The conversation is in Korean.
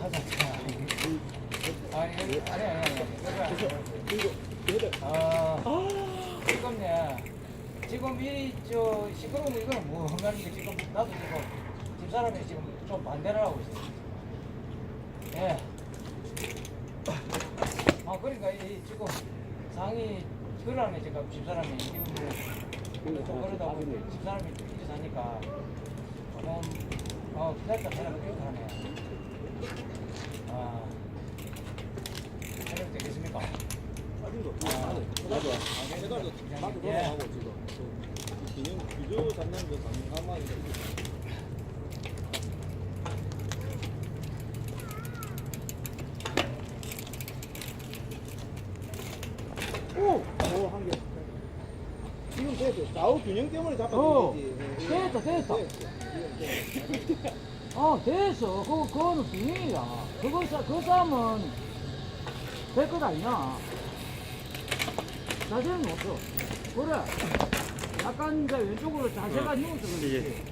아니, 아니, 아니, 아. 지금 이, 저, 시끄러운 거 이거는 뭐, 한가지 지금, 나도 지금, 집사람이 지금 좀 반대를 하고 있어요. 예. 아, 그러니까 이, 지금, 상이, 그러네, 지금 집사람이. 지금 뭐, 좀 그러다 보니 집사람이 이제 사니까, 조금, 어, 기다렸다 그렇게 하네. 아, 해도 되겠습니까? 나도 나도. 돌아가고 지금 그 기념 규조 잡는 거 가만히 오! 오, 한 개. 지금 됐어. 좌우 균형 때문에 잡힌 어, 거지. 됐다, 됐다. 어, 됐어. 그거, 그거는 비밀이야. 그거, 싸, 그 싸움은 될것 아니야. 자세는 없어. 그래. 약간 이제 왼쪽으로 자세가 힘을 쓰는 거지.